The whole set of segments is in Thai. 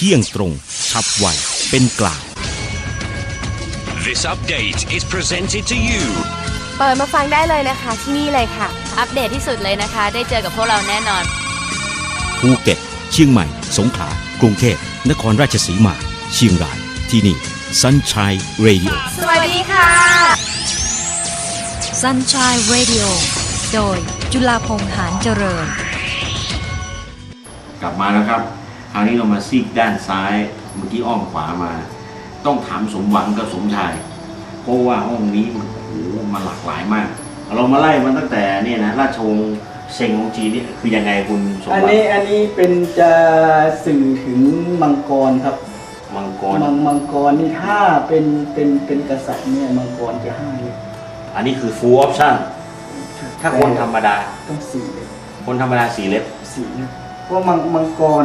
ที่ยงตรงฉับไวเป็นกลาง This update is presented to you เปิดมาฟังได้เลยนะคะที่นี่เลยค่ะ อัปเดตที่สุดเลยนะคะ ได้เจอกับพวกเราแน่นอน ภูเก็ต เชียงใหม่ สงขลา กรุงเทพ นครราชสีมา เชียงราย ที่นี่ Sunshine Radio สวัสดีค่ะ Sunshine Radio โดยจุฬาพงษ์หานเจริญ กลับมาแล้วครับ คราวนี้เรามาซีกด้านซ้ายเมื่อกี้อ้อมขวามา ต้องถามสมหวังกับสมชายเพราะว่าห้องนี้มันโอ้โหมันหลากหลายมาก เรามาไล่มันตั้งแต่เนี่ยนะราชวงศ์เซงของจีนนี่คือยังไงคุณสมหอันวังนี้อันนี้เป็นจะสื่อถึงมังกรครับ มังกร มังมังกรนี่ถ้าเป็นเป็นเป็นกษัตริย์เนี่ยมังกรจะห้าเลยอันนี้คือ full option ถ้าคนธรรมดา ต้องสี่เลยคนธรรมดาสี่เล็บสี่เลยเพราะมังมังกร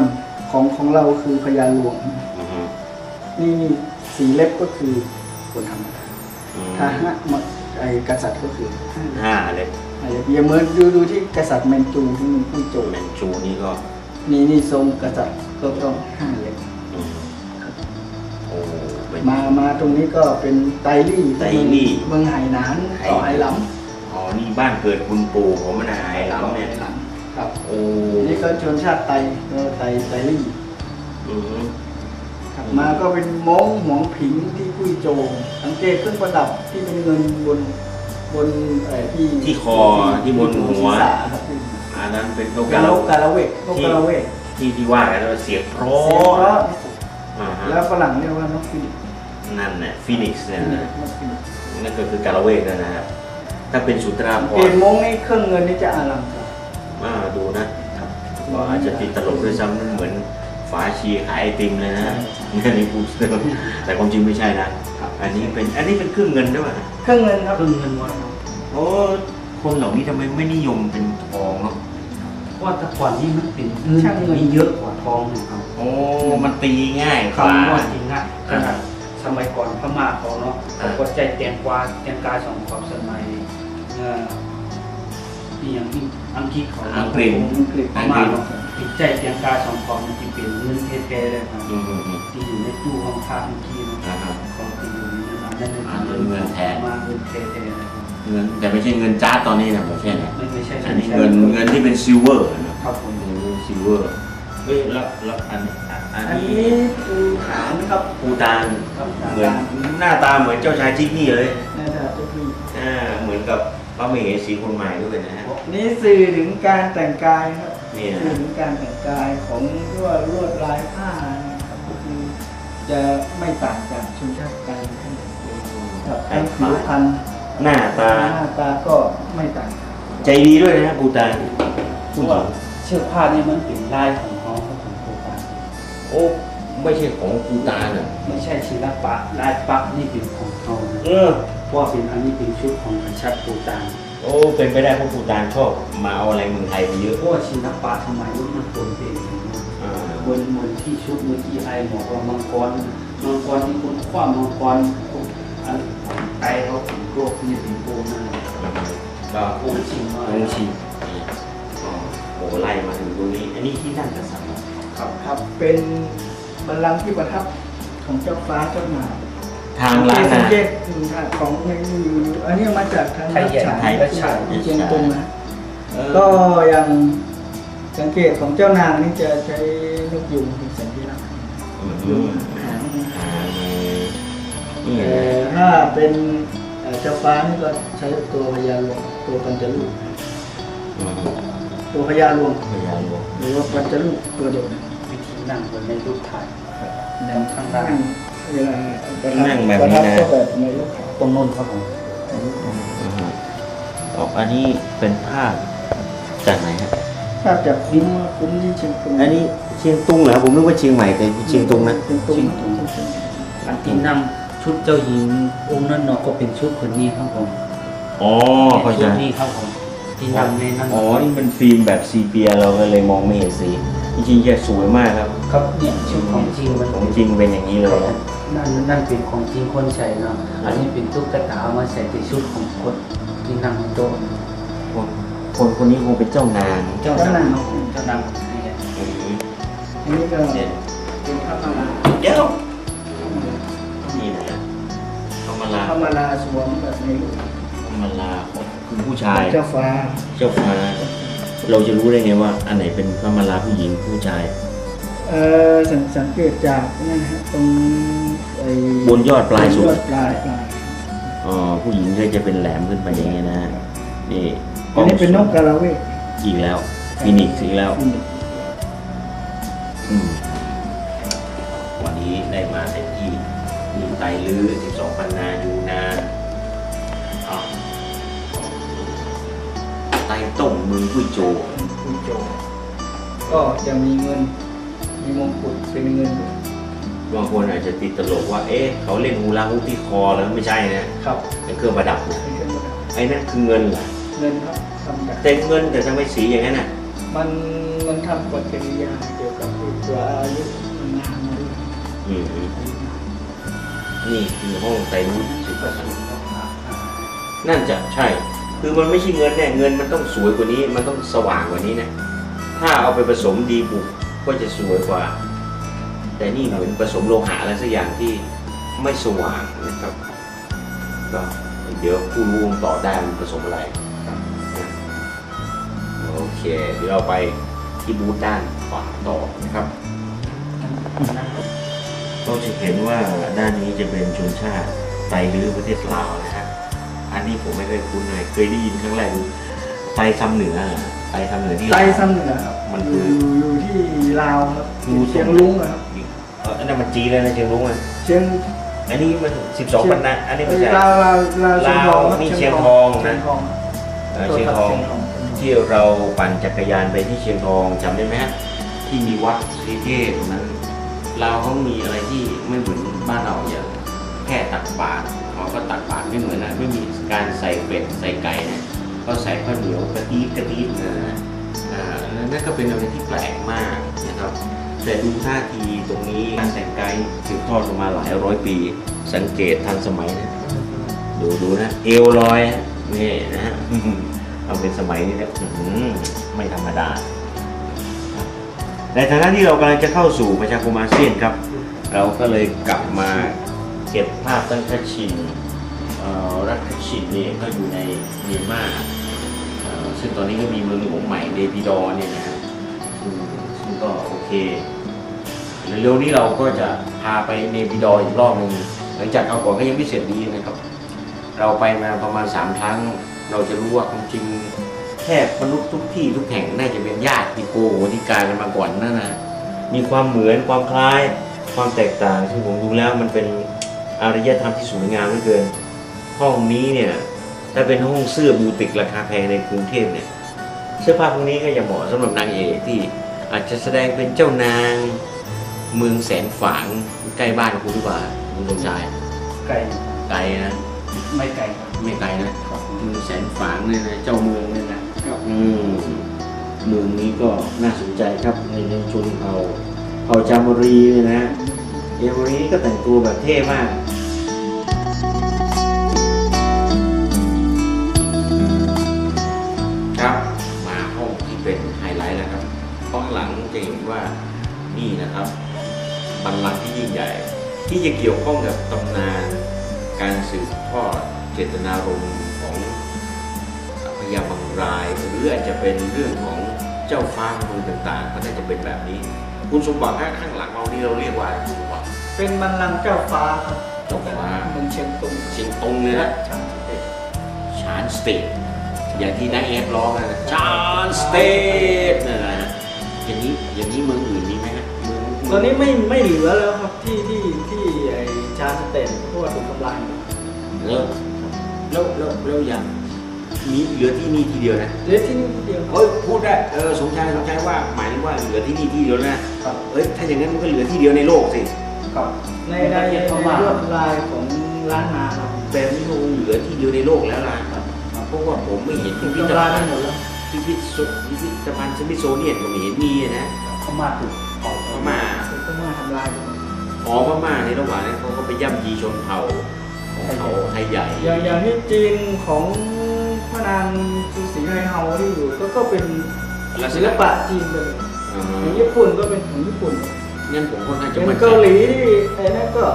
ของของเราคือพญาหลวง อือฮึนี่นี่สีเล็บก็คือคนธรรมดาอืมถ้าห้ามาไอ้กษัตริย์ก็คือห้าห้าเล็บอะไรอย่างเหมือนดูดูที่กษัตริย์แมนจูที่มันผู้โจแมนจูนี่ก็นี่นี่ทรงกษัตริย์ก็ต้องห้าเล็บ อืมโอ้เป็น มา มาตรงนี้ก็เป็นไตลี่ไตลี่ เมืองไหหนานไหต่อไหหลอ๋อนี่บ้านเกิดคุณปู่ผมนะำไอ้เราเนี่ยหลำ ครับโอ้นี่ก็ชนชาติไตก็ไตไตลี่อือฮึถัดมาก็เป็นม้งหมองผิงที่กุ้ยโจงสังเกตเครื่องประดับที่เป็นเงินบนบนเอ่อที่ที่คอที่บนหัวศีรษะครับอันนั้นเป็นนกเป็นกานกกาละเวกนกกาละเวกที่ที่ว่ากันว่าเสียงเพราเสียงเพราะะที่สุดอ่าฮะแล้วฝรั่งเรียกว่านกฟิลิปนั่นน่ะฟีนิกซ์เนี่ยนะนกฟิลิปนั่นก็คือกาละเวกนั่นนะครับถ้าเป็นสุนทราภเปลี่ยรนม้งให้เครื่องเงินนี่จะอลังการ อ่าดูนะก็อาจจะติดตลกด้วยซ้ำมันเหมือนฝาชีขายไอติมเลยนะนี่นี่พูดเรื่องแต่ความจริงไม่ใช่นะอันนี้เป็นอันนี้เป็นเครื่องเงินด้วยป่ะเครื่องเงินครับเครื่องเงินวัดโอ้คนเหล่านี้ทำไมไม่นิยมเป็นทองเนาะว่าแต่ก่อนนี่มันเป็นเงินมีเยอะกว่าทองนะครับโอ้มันตีง่ายกคำว่าว่าจริงอะขนาดสมัยก่อนพม่าเขาเนาะอ่าเขาก็ใจเตียงกวาเตียงกาสองความสมัยเอ่อที่อย่างที่ อังกฤษเขาอังกฤษอังกฤษพม่าเนาะติดใจเตียงกาสองความมันจะเป็นเงินเทๆเลยครับอืมอืมอืมที่อยู่ในตู้ห้องค้าเมื่อกี้เนาะอ่าฮะเขาตีอยู่ในนั้นนั่นอ่าเงินเงินแท้มาเงินเทๆเลยครับเงินแต่ไม่ใช่เงินจ้าดตอนนี้นะไม่ใช่นะไม่ไม่ใช่อันนี้เงินเงินที่เป็นซิลเวอร์นะครับผมเงินซิลเวอร์เฮ้ยแล้วแล้วอันอันอันนี้นี้คือฐานครับปูตานครับเหมือนหน้าตาเหมือนเจ้าชายจิกนี่เลย พระมเหสีคนใหม่ด้วยนะฮะนี่สื่อถึงการแต่งกายครับนี่นะสื่อถึงการแต่งกายของลวดลวดลายผ้านะครับก็คือจะไม่ต่างจากชนชาติไทยทั้งหมดเลยครับทั้งผิวพรรณหน้าตาหน้าตาก็ไม่ต่างกันใจดีด้วยนะฮะปูตานผู้หญิงเชือกผ้านี่มันเป็นลายของเขาครับผมโครงการโอ้ไม่ใช่ของปูตานอะไม่ใช่ศิลปะลายปักนี่เป็นของเขานะเออ เพราะว่าเป็นอันนี้เป็นชุดของกษัตริย์ปูตานโอ้เป็นไปได้เพราะปูตานชอบมาเอาอะไรเมืองไทยไปเยอะเพราะว่าศิลปะสมัยนู้นมันปนเปอย่างนี้นะอ่าบนบนที่ชุดเมื่อกี้ไอบอกว่ามังกรมังกรที่คนคว้ามังกรอันไตเขาถึงโรคนี่เป็นโกนั่นแหละก็โกชิงมาลงชิมอ๋อโอ้ไล่มาถึงตรงนี้ อันนี้ที่นั่งกษัตริย์เหรอครับครับเป็นบัลลังก์ที่ประทับของเจ้าฟ้าเจ้านาย ทางร้านสันะงเกตของในอยู่อันนี้มาจากทางไทยใหญ่ฉายไทยฉายเชียงตุงนะเออก็ยังสังเกตของเจ้านางนี่จะใช้นกยูงเป็นสัญลักษณ์อืมยูงอ่าหางนี่แต่นะถ้าเป็นเอ่อเจ้าฟ้านี่ก็ใช้ตัวพญาหลวงตัวปัญจลูกอืมตัวพญาหลวงพยาหลวงหรือว่าปัญจลูกตัวเดียวนะวิธีนั่งบนในรูปถ่ายนั่งข้างล่าง เวลาประทันั่งแบบนี้นะก็แบบในลูกเขาตรงนู้นครับผมอืมออกอันนี้เป็นภาพจากไหนฮะภาพจากคุ้มคุ้มที่เชียงตุงอันนี้เชียงตุงเหรอผมนึกว่าเชียงใหม่แต่เชียงตุงนะเชียงตุงอันที่นั่งชุดเจ้าหญิงองค์นั้นเนาะก็เป็นชุดคนนี้ครับผมอ๋อเข้าใจชุดนี้ครับผมที่นั่งในนั้นอ๋อนี่เป็นฟิล์มแบบซีเปียเราก็เลยมองไม่เห็นสี จริงๆแกสวยมากครับ ครับเนี่ยชุดของจริงมันของจริงเป็นอย่างนี้เลยนะนั่นนั่นเป็นของจริงคนใส่เนาะอันนี้เป็นตุ๊กตาเอามาใส่ในชุดของคนที่นั่งบนโต๊ะคนคนคนนี้คงเป็นเจ้านางเจ้านางเนาะเจ้านางเนี่ยอืมอันนี้ก็เนี่ยเป็นพระมาลาเดี๋ยวนี่นะธรรมลาพระมาลาสวมแบบในรูปธรรมลาของคุณผู้ชายเจ้าฟ้าเจ้าฟ้า เราจะรู้ได้ไงว่า อันไหนเป็นพระมาลาผู้หญิงผู้ชาย เอ่อสังสังเกตจากนี่นะฮะตรงไอ้บนยอดปลายสุด ยอดปลายปลายอ๋อผู้หญิงก็จะเป็นแหลมขึ้นไปอย่างเงี้ยนะนี่อันนี้เป็นนกกาลาเวกอีกแล้วฟินิกซ์อีกแล้วฟินิกซ์อืมวันนี้ได้มาเต็มที่มีไตรลื้อ12ปันนาอยู่ ไตต้มเมืองกุ้ยโจคุณโจก็จะมีเงิน มีมงกุฎเป็นเงินด้วยบางคนอาจจะติดตลกว่า เอ๊ะเขาเล่นฮูลาฮูปที่คอแล้วไม่ใช่นะครับเป็นเครื่องประดับนะเป็นเครื่องประดับไอ้นั่นคือเงินเหรอเงินครับทำจากแต่เงินแต่ทำไมสีอย่างนั้นน่ะมันมันทำกฎกติยาเกี่ยวกับตัวอายุมันนานมาด้วยอืมนี่คือห้องไตรลื้อสิบผสมกับพระอ่านั่นจะใช่ คือมันไม่ใช่เงินเนี่ยเงินมันต้องสวยกว่านี้ มันต้องสว่างกว่านี้นะ ถ้าเอาไปผสมดีบุกก็จะสวยกว่า แต่นี่เหมือนผสมโลหะอะไรสักอย่างที่ไม่สว่างนะครับก็เดี๋ยวผู้รู้คงต่อได้มันผสมอะไรโอเคเดี๋ยวเราไปที่บูธด้านขวาต่อนะครับเราจะเห็นว่าด้านนี้จะเป็นชนชาติไตรลื้อประเทศลาวนะ อันนี้ผมไม่เคยคุ้นเลยเคยได้ยินครั้งแรกคือไตรคำเหนือเหรอไตรคำเหนือที่ไตรลาวซ้ำเหนือครับมันอคืยู่ออยู่ที่ลาวครับดูเชียงลุงอะครับเอออันนั้นมันจีนแล้วนะเชียงรุ้งอะเชียงอันนี้มันสิบสองปันนะอันนี้ไม่ใช่ ลาวลาวลาวเชียงทองครับลาวนี่เชียงทองนะเชียงทองเออเชียงทองที่เราปั่นจักรยานไปที่เชียงทองจำได้ไหมฮะที่มีวัดสีเทพตรงนั้นลาวเขามีอะไรที่ไม่เหมือนบ้านเราอย่างแค่ตักบาตรเขา ก็ตักบาตรไม่เหมือนนะไม่มีการใส่เป็ดใส่ไก่นะก็ใส่ข้าวเหนียวกระทิกระทินะอ่านั่นก็เป็นอะไรที่แปลกมากนะครับ แต่ดูท่าทีตรงนี้การแต่งกายสืบทอดมาหลายร้อยปี สังเกตทันสมัยนะดูดูนะ เอวลอยนี่นะฮะเอาเป็นสมัยนี้นะอื้อหือไม่ธรรมดา ในฐานะที่เรากำลังจะเข้าสู่ประชาคมอาเซียนครับ เราก็เลยกลับมาเก็บภาพตั้งแต่ชิน รัฐชินนี่ก็อยู่ในเมียนมาซึ่งตอนนี้ก็มีเมืองหลวงใหม่เดปิดอร์เนี่ยนะฮะซึ่งซึ่งก็โอเคเร็วๆนี้เราก็จะพาไปเนปิดอร์อีกรอบหนึ่งหลังจากเอาก่อนก็ยังไม่เสร็จดีนะครับ เราไปมาประมาณสามครั้ง เราจะรู้ว่าความจริงแทบมนุษย์ทุกที่ทุกแห่งน่าจะเป็นญาติโกโหติกากันมาก่อนนั่นนะมีความเหมือนความคล้ายความแตกต่างซึ่งผมดูแล้วมันเป็นอารยธรรมที่สวยงามเหลือเกิน ห้องนี้เนี่ยถ้าเป็นห้องเสื้อบูติกราคาแพงในกรุงเทพเนี่ยเสื้อผ้าพวกนี้ก็จะเหมาะสำหรับนางเอกที่อาจจะแสดงเป็นเจ้านางเมืองแสนฝางใกล้บ้านคุณหรือเปล่าคุณสมชายไก่ไกลนะไม่ไก่ครับไม่ไกลนะเมืองแสนฝางเนี่ยนะเจ้าเมืองเนี่ยนะอืมเมืองนี้ก็น่าสนใจครับในในชนเผ่าเผ่าจามรีเนี่ยนะเอมรีนี่ก็แต่งตัวแบบเท่มาก ไฮไลท์แล้วครับห้องหลังจะเห็นว่านี่นะครับบัลลังก์ที่ยิ่งใหญ่ ที่จะเกี่ยวข้องกับตำนานการสืบทอดเจตนารมณ์ของพญาบังราย หรืออาจจะเป็นเรื่องของเจ้าฟ้าเมืองต่างๆก็น่าจะเป็นแบบนี้ คุณสมบัติข้างหลังเรานี่เราเรียกว่าอะไรคุณสมบัติเป็นบัลลังก์เจ้าฟ้าครับเจ้าฟ้าเมืองเชียงตุงเชียงตงเลยนะชางสเตทชานสเตท อย่างที่นักเอฟร้องนะชานสเตทนั่นแหละฮะอย่างนี้อย่างนี้เมืองอื่นมีไหมฮะเมืองตอนนี้ไม่ไม่เหลือแล้วครับที่ที่ที่ไอชาสเตทเพราะว่าถูกทำลายหมดแล้วแล้วแล้วแล้วอย่างมีเหลือที่นี่ทีเดียวนะเหลือที่นี่ที่เดียวครับเฮ้ยพูดได้เออสมชายสมชายว่าหมายถึงว่าเหลือที่นี่ที่เดียวนะครับเอ้ยถ้าอย่างนั้นมันก็เหลือที่เดียวในโลกสิครับในในในลวดลายของล้านนาครับแบบนี้คงเหลือที่เดียวในโลกแล้วล่ะ เพราะว่าผมไม่เห็นพิถูกพิธทำลายภัไปณฑ์หมดแล้วพิพิธพิพิธภัณฑ์สมิโซเนียนก็ไม่เห็นมีนะเขามาถูกออกพม่าถูกทำลายทำลายไปหมดอ๋อพม่าในระหว่างนั้นเขาก็ไปย่ำยีชนเผ่าของเขาไทยใหญ่ อย่างอย่างที่จีนของพระนางซูสีไฮเฮาที่อยู่ก็ก็เป็นลักษศิลณะปะจีนเลยอ่าของญี่ปุ่นก็เป็นของญี่ปุ่นในงั้นผมค่อนข้างจะอย่างมั่นใจเกาหลีนี่ไอ้นั่นก็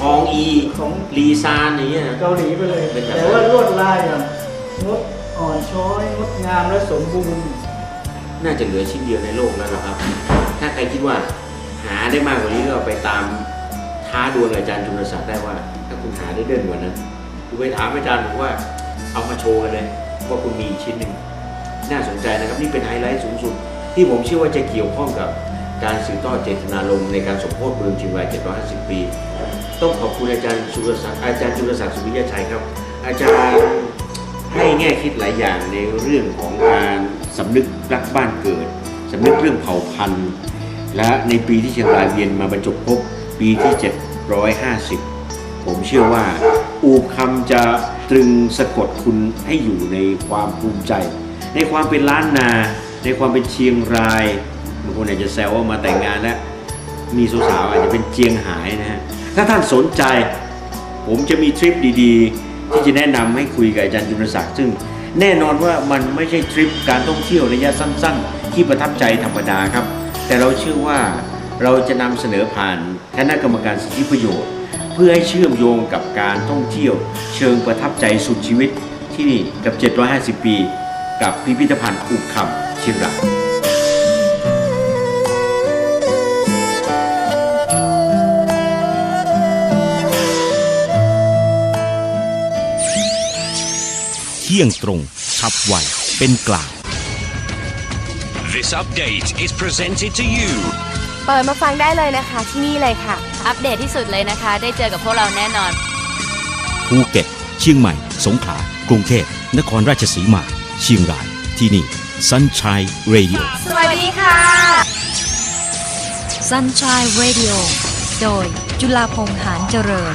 ทองอีของลีซานอย่างเงี้ย เกาหลีไปเลย เป็นแบบ แต่ว่าลวดลายอะงดอ่อนช้อยงดงามและสมบูรณ์น่าจะเหลือชิ้นเดียวในโลกแล้วล่ะครับ ถ้าใครคิดว่าหาได้มากกว่านี้ก็ไปตามท้าดวลกับอาจารย์จุลศักดิ์ได้ว่า ถ้าคุณหาได้เด่นกว่านั้นคุณไปถามอาจารย์บอกว่าเอามาโชว์กันเลยว่าคุณมีอีกชิ้นหนึ่งน่าสนใจนะครับนี่เป็นไฮไลท์สูงสุด ที่ผมเชื่อว่าจะเกี่ยวข้องกับการสืบทอดเจตนารมณ์ในการสมโภชเมืองเชียงราย 750 ปี ต้องขอบคุณอาจารย์จุลศักดิ์อาจารย์จุลศักดิ์สุวิทยชัยครับ อาจารย์ให้แง่คิดหลายอย่างในเรื่องของการสำนึกรักบ้านเกิดสำนึกเรื่องเผ่าพันธุ์ และในปีที่เชียงรายเวียนมาบรรจบพบปีที่ 750 ผมเชื่อว่า อูคำจะตรึงสะกดคุณให้อยู่ในความภูมิใจ ในความเป็นล้านนา ในความเป็นเชียงรายบางคนอาจจะแซวว่ามาแต่งงานแล้ว มีสาวๆอาจจะเป็นเจียงหายนะฮะ ถ้าท่านสนใจ ผมจะมีทริปดีๆ ที่จะแนะนำให้คุยกับอาจารย์จุลศักดิ์ซึ่งแน่นอนว่ามันไม่ใช่ทริปการท่องเที่ยวระยะสั้น ๆ ที่ประทับใจธรรมดาครับ แต่เราเชื่อว่าเราจะนำเสนอผ่านคณะกรรมการสิทธิประโยชน์ เพื่อให้เชื่อมโยงกับการท่องเที่ยว เชิงประทับใจสุดชีวิตที่นี่กับ 750 ปี กับพิพิธภัณฑ์อุกคำเชียงราย ที่ยงตรงฉับไวเป็นกลาง This update is presented to you เปิดมาฟังได้เลยนะคะที่นี่เลยค่ะ อัปเดตที่สุดเลยนะคะ ได้เจอกับพวกเราแน่นอน ภูเก็ต เชียงใหม่ สงขลา กรุงเทพ นครราชสีมา เชียงราย ที่นี่ Sunshine Radio สวัสดีค่ะ Sunshine Radio โดยจุฬาพงษ์หานเจริญ